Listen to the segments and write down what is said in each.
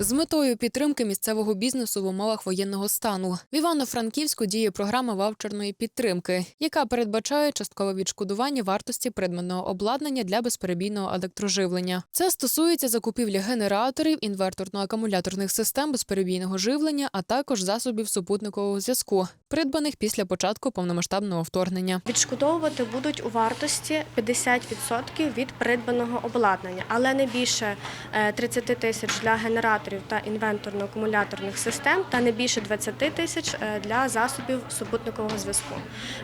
З метою підтримки місцевого бізнесу в умовах воєнного стану в Івано-Франківську діє програма вавчерної підтримки, яка передбачає часткове відшкодування вартості предметного обладнання для безперебійного електроживлення. Це стосується закупівлі генераторів, інверторно-акумуляторних систем безперебійного живлення, а також засобів супутникового зв'язку, придбаних після початку повномасштабного вторгнення. Відшкодовувати будуть у вартості 50% від придбаного обладнання, але не більше е, 30 тисяч для генераторів та інвенторно-акумуляторних систем, та не більше 20 тисяч е, для засобів супутникового зв'язку.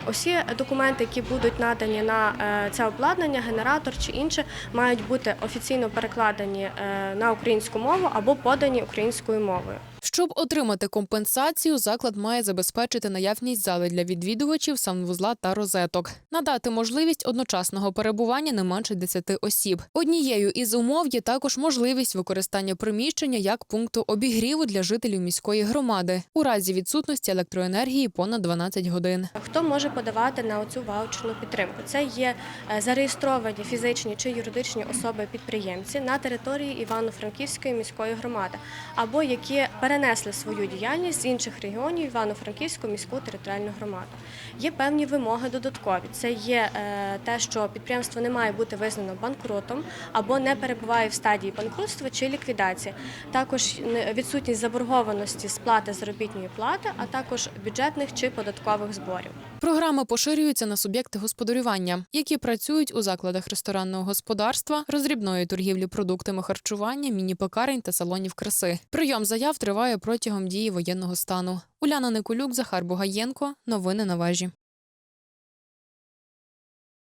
Усі документи, які будуть надані на е, це обладнання, генератор чи інше, мають бути офіційно перекладені е, на українську мову або подані українською мовою. Щоб отримати компенсацію, заклад має забезпечити наявність зали для відвідувачів, санвузла та розеток, надати можливість одночасного перебування не менше 10 осіб. Однією із умов є також можливість використання приміщення як пункту обігріву для жителів міської громади у разі відсутності електроенергії понад 12 годин. Хто може подавати на оцю ваучерну підтримку? Це є е, зареєстровані фізичні чи юридичні особи-підприємці на території Івано-Франківської міської громади, або які перенесли свою діяльність з інших регіонів Івано-Франківську міську територіальну громаду. Є певні вимоги додаткові. Це є е, те, що підприємство не має бути визнано банкротом або не перебуває в стадії банкрутства чи ліквідації. Також відсутність заборгованості сплати заробітної плати, а також бюджетних чи податкових зборів. Програма поширюється на суб'єкти господарювання, які працюють у закладах ресторанного господарства, роздрібної торгівлі продуктами харчування, міні-пекарень та салонів краси. Прийом заяв триває протягом дії воєнного стану. Уляна Николюк, Захар Бугаєнко. Новини на вежі.